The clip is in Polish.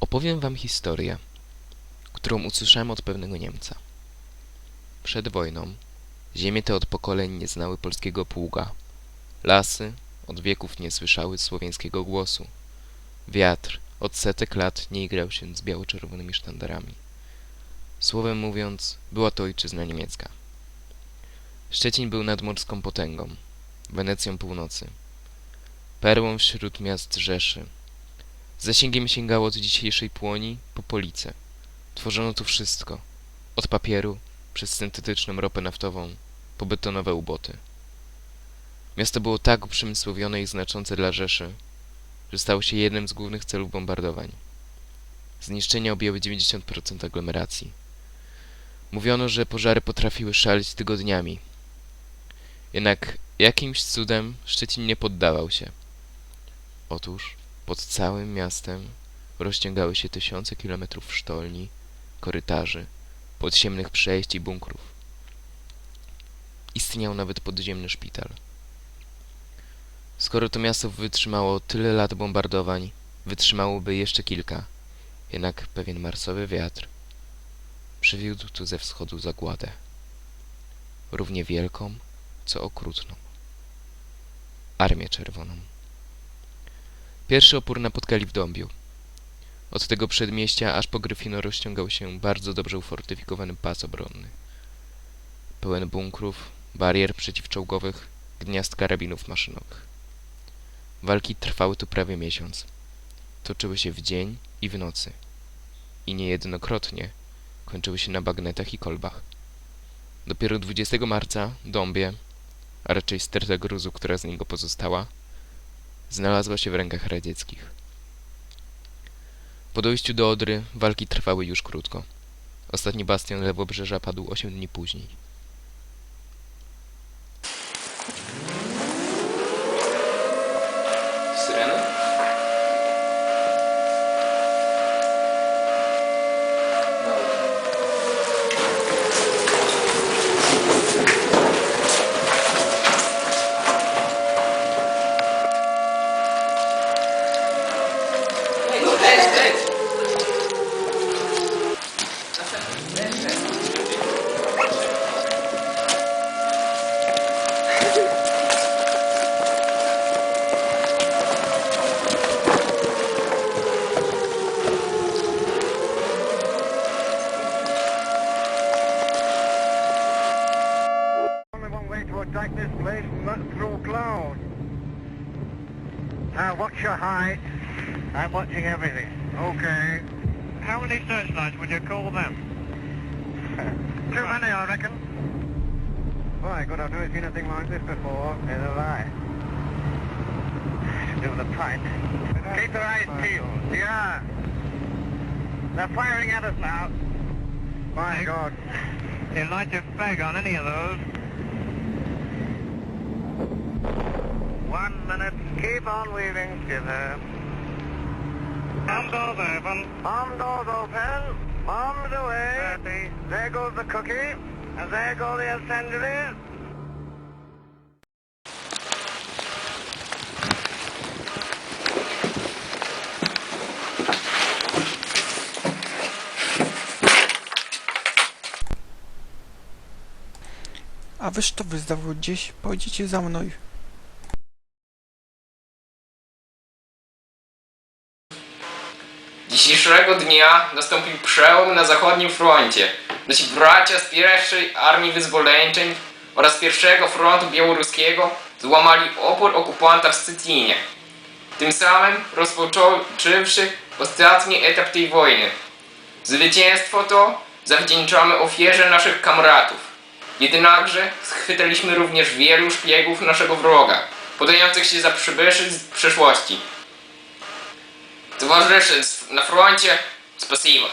Opowiem wam historię, którą usłyszałem od pewnego Niemca. Przed wojną ziemie te od pokoleń nie znały polskiego pługa. Lasy od wieków nie słyszały słowiańskiego głosu. Wiatr od setek lat nie igrał się z biało-czerwonymi sztandarami. Słowem mówiąc, była to ojczyzna niemiecka. Szczecin był nadmorską potęgą, Wenecją północy, perłą wśród miast Rzeszy. Zasięgiem sięgało od dzisiejszej Płoni po Police. Tworzono tu wszystko, od papieru przez syntetyczną ropę naftową po betonowe uboty. Miasto było tak uprzemysłowione i znaczące dla Rzeszy, że stało się jednym z głównych celów bombardowań. Zniszczenia objęły 90% aglomeracji. Mówiono, że pożary potrafiły szaleć tygodniami. Jednak jakimś cudem Szczecin nie poddawał się. Otóż pod całym miastem rozciągały się tysiące kilometrów sztolni, korytarzy, podziemnych przejść i bunkrów. Istniał nawet podziemny szpital. Skoro to miasto wytrzymało tyle lat bombardowań, wytrzymałoby jeszcze kilka. Jednak pewien marsowy wiatr przywiódł tu ze wschodu zagładę. Równie wielką, co okrutną. Armię Czerwoną. Pierwszy opór napotkali w Dąbiu. Od tego przedmieścia aż po Gryfino rozciągał się bardzo dobrze ufortyfikowany pas obronny. Pełen bunkrów, barier przeciwczołgowych, gniazd karabinów maszynowych. Walki trwały tu prawie miesiąc. Toczyły się w dzień i w nocy. I niejednokrotnie kończyły się na bagnetach i kolbach. Dopiero 20 marca Dąbie, a raczej sterta gruzu, która z niego pozostała, znalazła się w rękach radzieckich. Po dojściu do Odry walki trwały już krótko. Ostatni bastion lewobrzeża padł 8 dni później. Syreny? One way to attack this place, through clouds. Now watch your height. I'm watching everything. Okay. How many searchlights would you call them? Too many, I reckon. Boy, good, I've never seen anything like this before. Neither have I. Do the pint. Keep your eyes peeled. Yeah. They're firing at us now. My God. You light your fag on any of those. One minute. Keep on weaving, Skipper. Bomb doors open. Bomb doors open. Bombs away. 30. There goes the cookie. And there go the assemblies. A wyż to wyzdało gdzieś, pójdziecie za mną. Dzisiejszego dnia nastąpił przełom na zachodnim froncie. Nasi bracia z pierwszej Armii Wyzwoleńczej oraz pierwszego frontu białoruskiego złamali opór okupanta w Scytinie. Tym samym rozpocząwszy ostatni etap tej wojny. Zwycięstwo to zawdzięczamy ofierze naszych kamratów. Jednakże schwytaliśmy również wielu szpiegów naszego wroga, podających się za przybyszy z przeszłości. Ти вважаєш на фронті. Спасибо.